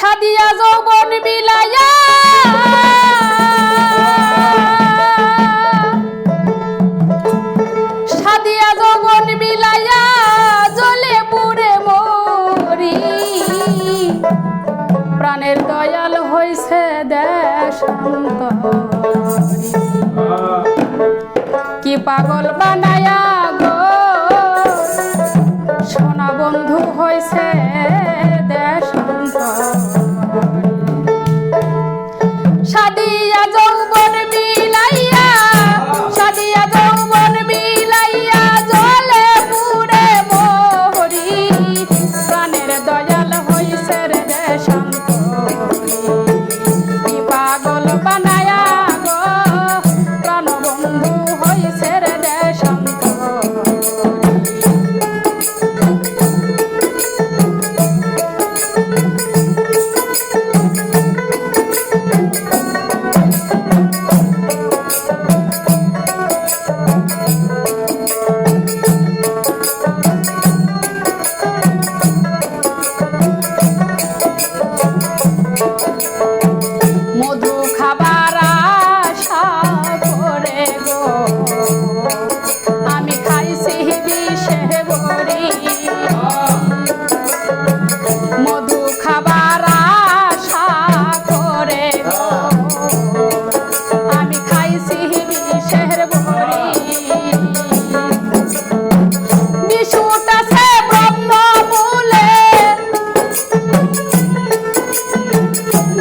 সাদিয়া যৌবন যৌবন বিলাইয়া জলে মরি। প্রাণের দয়াল হইছে দেশান্ত কি পাগল বানায়া গো? সোনা বন্ধু হয়েছে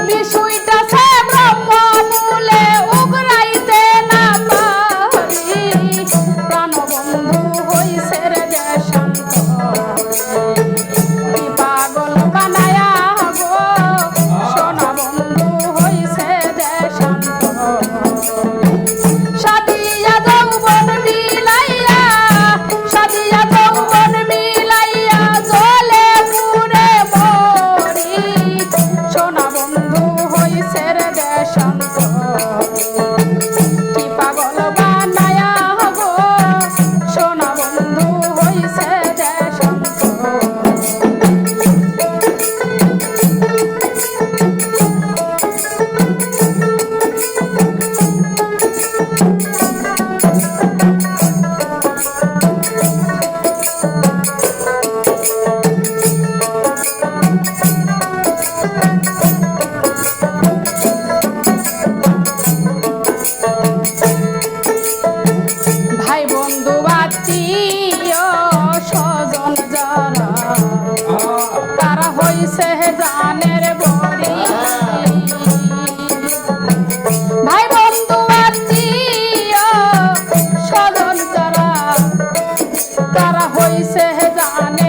Leash সহজানের বলি। ভাই বন্ধু আত্মীয় স্বজন তারা তারা হইছে জানে?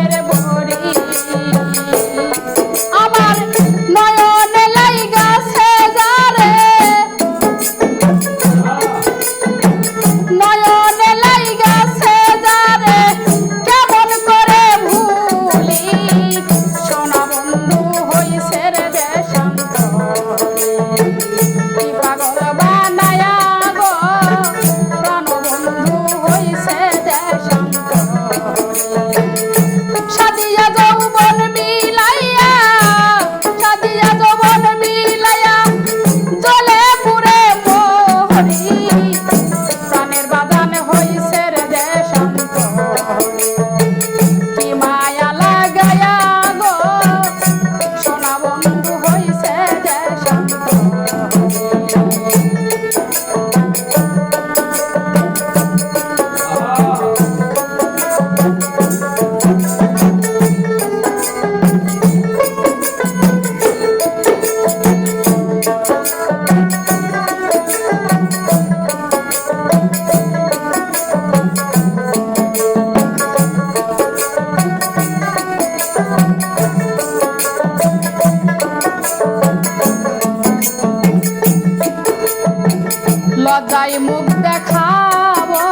লজ্জায় মুখ দেখাবো।